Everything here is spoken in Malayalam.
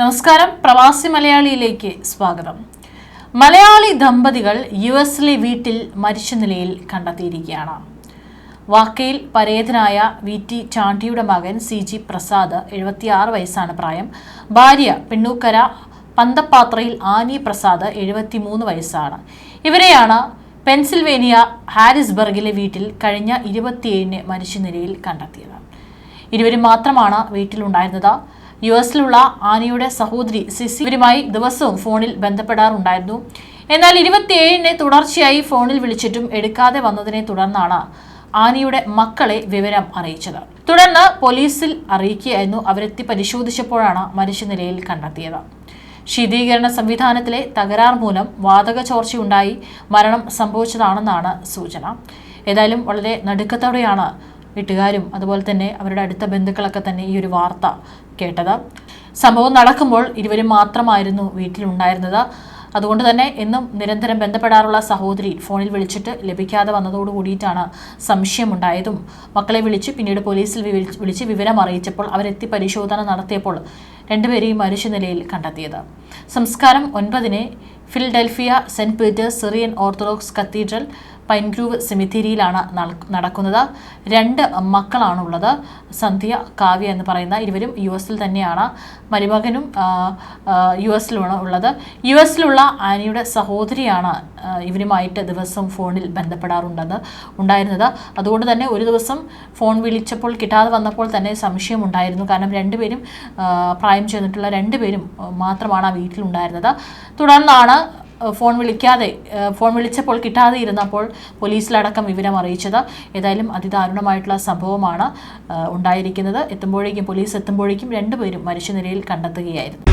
നമസ്കാരം. പ്രവാസി മലയാളിയിലേക്ക് സ്വാഗതം. മലയാളി ദമ്പതികൾ യു എസിലെ വീട്ടിൽ മരിച്ച നിലയിൽ കണ്ടെത്തിയിരിക്കുകയാണ്. വാക്കയിൽ പരേതനായ വി ടി ചാണ്ടിയുടെ മകൻ സി ജി പ്രസാദ് എഴുപത്തിയാറ് വയസ്സാണ് പ്രായം. ഭാര്യ പെണ്ണൂക്കര പന്തപ്പാത്രയിൽ ആനി പ്രസാദ് എഴുപത്തിമൂന്ന് വയസ്സാണ്. ഇവരെയാണ് പെൻസിൽവേനിയ ഹാരിസ്ബർഗിലെ വീട്ടിൽ കഴിഞ്ഞ ഇരുപത്തിയേഴിന് മരിച്ച നിലയിൽ കണ്ടെത്തിയത്. ഇരുവരും മാത്രമാണ് വീട്ടിലുണ്ടായിരുന്നത്. യു എസിലുള്ള ആനിയുടെ സഹോദരി സിസി ഇവരുമായി ദിവസവും ഫോണിൽ ബന്ധപ്പെടാറുണ്ടായിരുന്നു. എന്നാൽ ഇരുപത്തിയേഴിന് തുടർച്ചയായി ഫോണിൽ വിളിച്ചിട്ടും എടുക്കാതെ വന്നതിനെ തുടർന്നാണ് ആനിയുടെ മക്കളെ വിവരം അറിയിച്ചത്. തുടർന്ന് പോലീസിൽ അറിയിക്കുകയായിരുന്നു. അവരെത്തി പരിശോധിച്ചപ്പോഴാണ് മരിച്ച നിലയിൽ കണ്ടെത്തിയത്. ശീതീകരണ സംവിധാനത്തിലെ തകരാർ മൂലം വാതക ചോർച്ചയുണ്ടായി. മരണം സംഭവിച്ചതാണെന്നാണ് സൂചന. ഏതായാലും വളരെ നടുക്കത്തോടെയാണ് വീട്ടുകാരും അതുപോലെ തന്നെ അവരുടെ അടുത്ത ബന്ധുക്കളൊക്കെ തന്നെ ഈ ഒരു വാർത്ത കേട്ടത്. സംഭവം നടക്കുമ്പോൾ ഇരുവരും മാത്രമായിരുന്നു വീട്ടിലുണ്ടായിരുന്നത്. അതുകൊണ്ട് തന്നെ എന്നും നിരന്തരം ബന്ധപ്പെടാറുള്ള സഹോദരി ഫോണിൽ വിളിച്ചിട്ട് ലഭിക്കാതെ വന്നതോടു കൂടിയിട്ടാണ് സംശയമുണ്ടായതും. മക്കളെ വിളിച്ച് പിന്നീട് പോലീസിൽ വിളിച്ച് വിവരം അറിയിച്ചപ്പോൾ അവരെത്തി പരിശോധന നടത്തിയപ്പോൾ രണ്ടുപേരെയും മരിച്ച നിലയിൽ കണ്ടെത്തിയത്. സംസ്കാരം ഒൻപതിന് Philadelphia Saint Peter's Syrian Orthodox cathedral Pine Grove സെമിത്തേരിയിലാണ് നടക്കുന്നത്. രണ്ട് മക്കളാണുള്ളത്. സന്ധ്യ കാവ്യ എന്ന് പറയുന്ന ഇരുവരും യു എസിൽ തന്നെയാണ്. മരുമകനും യു എസിലുമാണ് ഉള്ളത്. യു എസിലുള്ള ആനിയുടെ സഹോദരിയാണ് ഇവരുമായിട്ട് ദിവസം ഫോണിൽ ബന്ധപ്പെടാറുണ്ടത് ഉണ്ടായിരുന്നത്. അതുകൊണ്ട് തന്നെ ഒരു ദിവസം ഫോൺ വിളിച്ചപ്പോൾ കിട്ടാതെ വന്നപ്പോൾ തന്നെ സംശയം ഉണ്ടായിരുന്നു. കാരണം രണ്ടുപേരും പ്രായം ചെന്നിട്ടുള്ള രണ്ടുപേരും മാത്രമാണ് ആ വീട്ടിലുണ്ടായിരുന്നത് തുടർന്നാണ് ഫോൺ വിളിക്കാതെ ഫോൺ വിളിച്ചപ്പോൾ കിട്ടാതെ ഇരുന്നപ്പോൾ പോലീസിലടക്കം വിവരം അറിയിച്ചത്. ഏതായാലും അതിദാരുണമായിട്ടുള്ള സംഭവമാണ് ഉണ്ടായിരിക്കുന്നത്. എത്തുമ്പോഴേക്കും പോലീസ് എത്തുമ്പോഴേക്കും രണ്ടുപേരും മരിച്ച നിലയിൽ കണ്ടെത്തുകയായിരുന്നു.